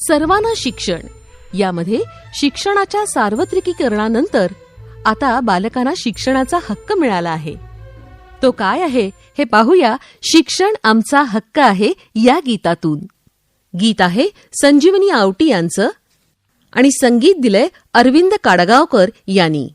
सर्वांना शिक्षण. यामध्ये शिक्षणाच्या सार्वत्रिकीकरणानंतर आता बालकांना शिक्षणाचा हक्क मिळाला आहे. तो काय आहे हे पाहूया. शिक्षण आमचा हक्क आहे या गीतातून. गीत आहे संजीवनी आवटी यांचं आणि संगीत दिलंय अरविंद काडगावकर यांनी.